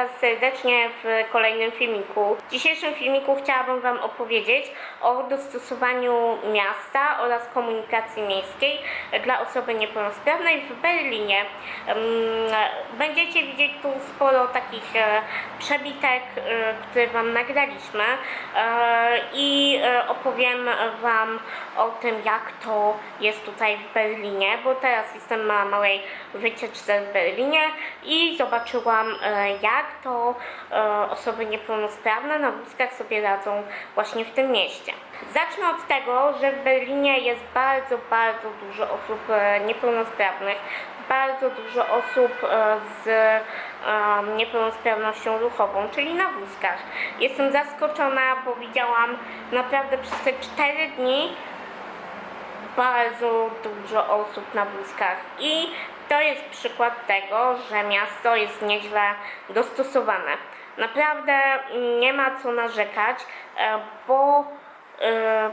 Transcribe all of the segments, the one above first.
Was serdecznie w kolejnym filmiku. W dzisiejszym filmiku chciałabym Wam opowiedzieć o dostosowaniu miasta oraz komunikacji miejskiej dla osoby niepełnosprawnej w Berlinie. Będziecie widzieć tu sporo takich e, przebitek, e, które Wam nagraliśmy e, i opowiem Wam o tym, jak to jest tutaj w Berlinie, bo teraz jestem na małej wycieczce w Berlinie i zobaczyłam, e, jak to e, osoby niepełnosprawne na wózkach sobie radzą właśnie w tym mieście. Zacznę od tego, że w Berlinie jest bardzo, bardzo dużo osób e, niepełnosprawnych, bardzo dużo osób e, z niepełnosprawnością ruchową, czyli na wózkach. Jestem zaskoczona, bo widziałam naprawdę przez te 4 dni bardzo dużo osób na wózkach i to jest przykład tego, że miasto jest nieźle dostosowane. Naprawdę nie ma co narzekać, e, bo e,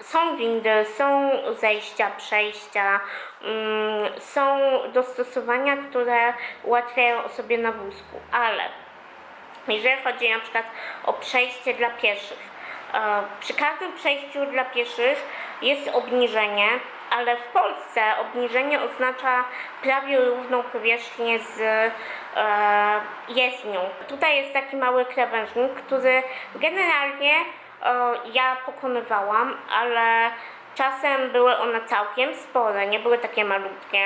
są windy, są zejścia, przejścia, mm, są dostosowania, które ułatwiają osobie na wózku, ale jeżeli chodzi na przykład o przejście dla pieszych. e, Przy każdym przejściu dla pieszych jest obniżenie, ale w Polsce obniżenie oznacza prawie równą powierzchnię z e, jezdnią. Tutaj jest taki mały krawężnik, który generalnie e, ja pokonywałam, ale czasem były one całkiem spore, nie były takie malutkie.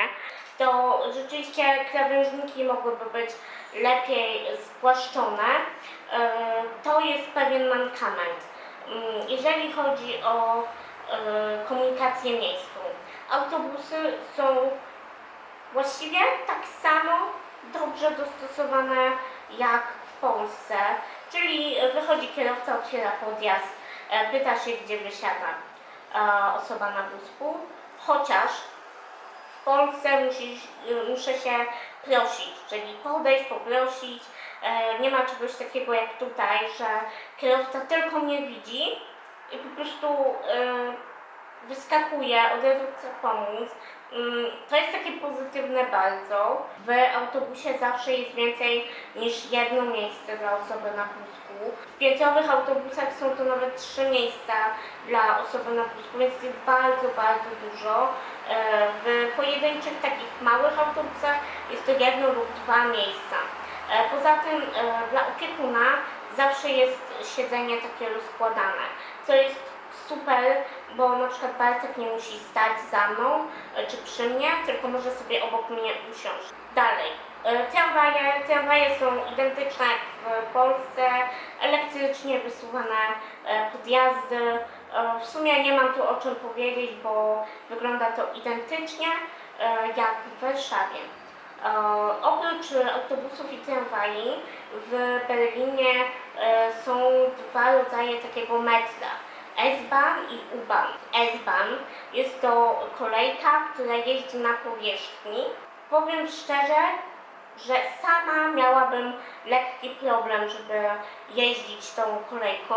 To rzeczywiście krawężniki mogłyby być lepiej spłaszczone. E, To jest pewien mankament. Mm, Jeżeli chodzi o e, komunikację miejską, autobusy są właściwie tak samo dobrze dostosowane jak w Polsce, czyli wychodzi kierowca, otwiera podjazd, e, pyta się gdzie wysiada e, osoba na wózku, chociaż w Polsce muszę się prosić, czyli podejść, poprosić. E, Nie ma czegoś takiego jak tutaj, że kierowca tylko mnie widzi i po prostu wyskakuje, od razu chce pomóc. Mm, To jest takie pozytywne bardzo. W autobusie zawsze jest więcej niż jedno miejsce dla osoby na wózku. W pięciowych autobusach są to nawet trzy miejsca dla osoby na wózku, więc jest bardzo, bardzo dużo. E, W pojedynczych takich małych autobusach jest to jedno lub dwa miejsca. E, Poza tym e, dla opiekuna zawsze jest siedzenie takie rozkładane, co jest super, bo na przykład Bartek nie musi stać za mną e, czy przy mnie, tylko może sobie obok mnie usiąść. Dalej. E, Tramwaje, tramwaje są identyczne jak w Polsce, elektrycznie wysuwane e, podjazdy. W sumie nie mam tu o czym powiedzieć, bo wygląda to identycznie jak w Warszawie. Oprócz autobusów i tramwaj w Berlinie są dwa rodzaje takiego metra. S-Bahn i U-Bahn. S-Bahn jest to kolejka, która jeździ na powierzchni. Powiem szczerze, że sama miałabym lekki problem, żeby jeździć tą kolejką,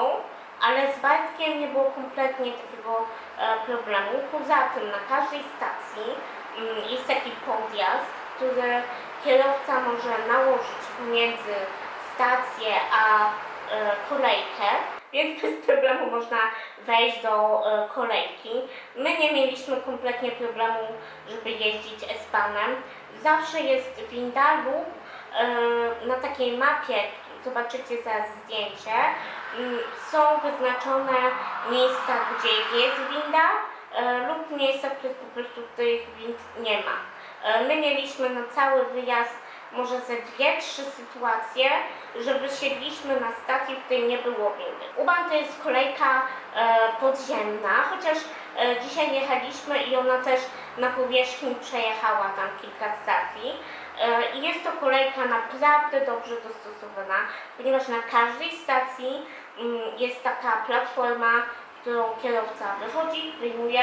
ale z Bartkiem nie było kompletnie takiego e, problemu. Poza tym na każdej stacji mm, jest taki podjazd, który kierowca może nałożyć pomiędzy stację a e, kolejkę, więc bez problemu można wejść do e, kolejki. My nie mieliśmy kompletnie problemu, żeby jeździć S-Bahnem. Zawsze jest winda lub e, na takiej mapie, zobaczycie zaraz zdjęcie, są wyznaczone miejsca, gdzie jest winda e, lub miejsca, których po prostu tych wind nie ma. My mieliśmy na cały wyjazd może ze dwie, trzy sytuacje, że wysiedliśmy na stacji, w której nie było windy. Uban to jest kolejka e, podziemna, chociaż e, dzisiaj jechaliśmy i ona też na powierzchni przejechała tam kilka stacji. E, I jest to kolejka naprawdę dobrze dostosowana, ponieważ na każdej stacji mm, jest taka platforma, którą kierowca wychodzi, wyjmuje,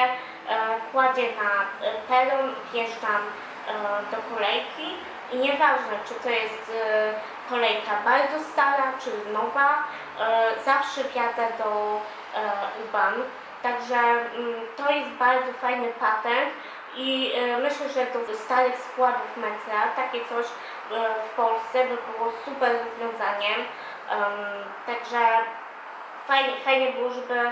kładzie na peron, wjeżdżam do kolejki i nieważne, czy to jest e, kolejka bardzo stara, czy nowa, e, zawsze wjadę do e, UBAN. Także mm, to jest bardzo fajny patent i myślę, że do starych składów metra takie coś w Polsce by było super rozwiązaniem. Em, Także fajnie, fajnie było, żeby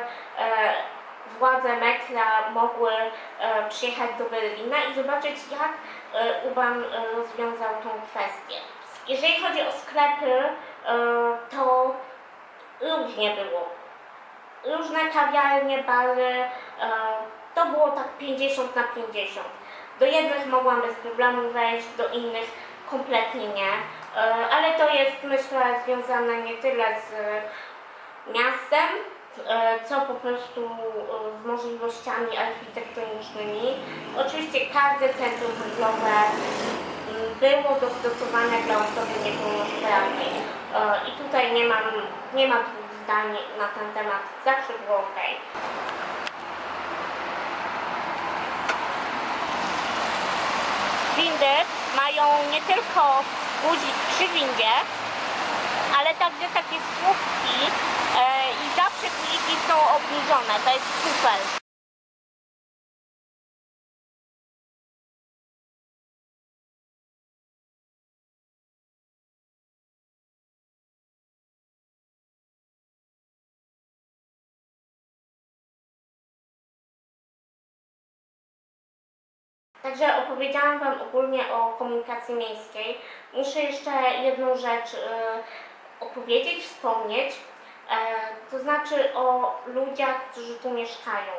władze metra mogły e, przyjechać do Berlina i zobaczyć, jak e, UBAN e, rozwiązał tą kwestię. Jeżeli chodzi o sklepy, to różnie było. Różne kawiarnie, bary, to było tak 50 na 50. Do jednych mogłam bez problemu wejść, do innych kompletnie nie. Ale to jest myślę związane nie tyle z miastem, co po prostu e, z możliwościami architektonicznymi. Oczywiście każde centrum handlowe mm, było dostosowane dla osoby niepełnosprawnej. E, I tutaj nie mam, nie ma dwóch zdań na ten temat. Zawsze było ok. Windy mają nie tylko guzik przy windzie, ale także takie słupki e, i zawsze guziki są To jest super. Także opowiedziałam Wam ogólnie o komunikacji miejskiej. Muszę jeszcze jedną rzecz e, opowiedzieć, wspomnieć. E, to znaczy o ludziach, którzy tu mieszkają.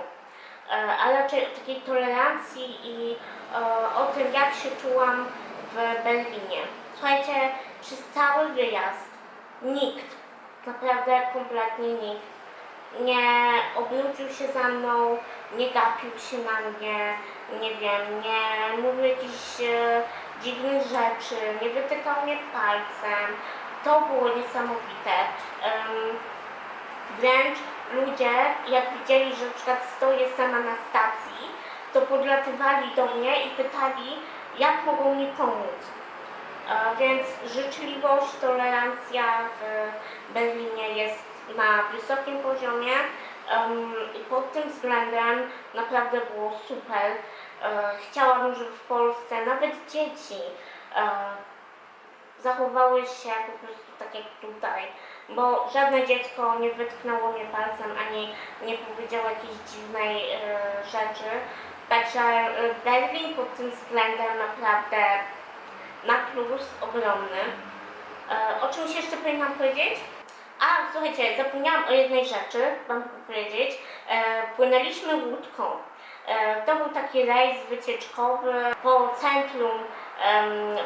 E, a raczej o takiej tolerancji i e, o tym, jak się czułam w Berlinie. Słuchajcie, przez cały wyjazd nikt, naprawdę kompletnie nikt, nie obrócił się za mną, nie gapił się na mnie, nie wiem, nie mówił jakichś e, dziwnych rzeczy, nie wytykał mnie palcem. To było niesamowite. Em, wręcz ludzie, jak widzieli, że na przykład stoję sama na stacji, to podlatywali do mnie i pytali, jak mogą mi pomóc. E, Więc życzliwość, tolerancja w Berlinie jest na wysokim poziomie i pod tym względem naprawdę było super. E, Chciałabym, żeby w Polsce nawet dzieci e, zachowały się po prostu tak jak tutaj, bo żadne dziecko nie wytknęło mnie palcem ani nie powiedziało jakiejś dziwnej e, rzeczy. Także Berlin pod tym względem naprawdę na plus ogromny. E, o czymś jeszcze powinnam powiedzieć? A, słuchajcie, zapomniałam o jednej rzeczy, wam powiedzieć. E, płynęliśmy łódką. E, to był taki rejs wycieczkowy po centrum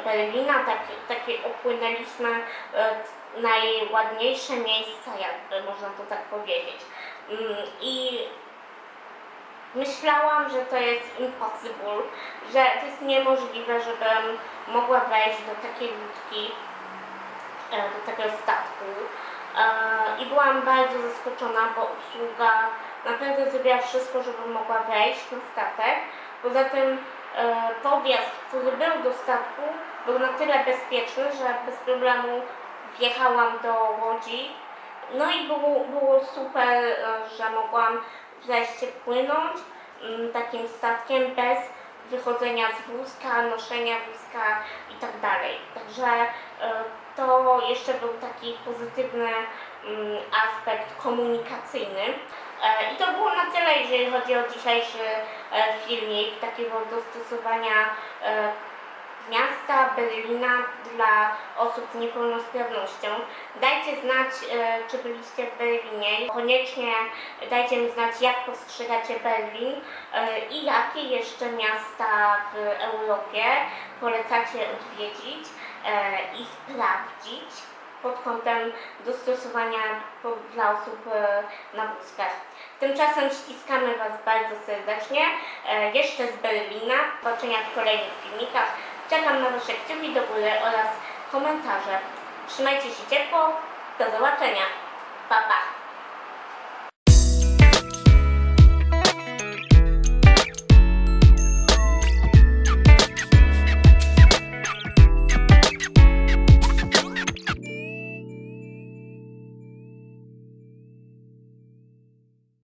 Berlina, taki, taki opłynęliśmy e, najładniejsze miejsca, jakby można to tak powiedzieć. Mm, I myślałam, że to jest impossible, że to jest niemożliwe, żebym mogła wejść do takiej łódki, e, do takiego statku. E, I byłam bardzo zaskoczona, bo obsługa naprawdę zrobiła wszystko, żebym mogła wejść na statek. Poza tym e, podjazd, który był do statku, był na tyle bezpieczny, że bez problemu wjechałam do łodzi. No i było, było super, e, że mogłam wreszcie płynąć mm, takim statkiem bez wychodzenia z wózka, noszenia wózka i tak dalej. Także e, to jeszcze był taki pozytywny mm, aspekt komunikacyjny. E, I to było na tyle, jeżeli chodzi o dzisiejszy e, filmik, takiego dostosowania e, miasta Berlina dla osób z niepełnosprawnością. Dajcie znać, czy byliście w Berlinie. Koniecznie dajcie mi znać, jak postrzegacie Berlin i jakie jeszcze miasta w Europie polecacie odwiedzić i sprawdzić pod kątem dostosowania dla osób e, na wózkach. Tymczasem ściskamy Was bardzo serdecznie, e, jeszcze z Berlina. Do zobaczenia w kolejnych filmikach. Czekam na Wasze kciuki do góry oraz komentarze. Trzymajcie się ciepło. Do zobaczenia. Pa, pa.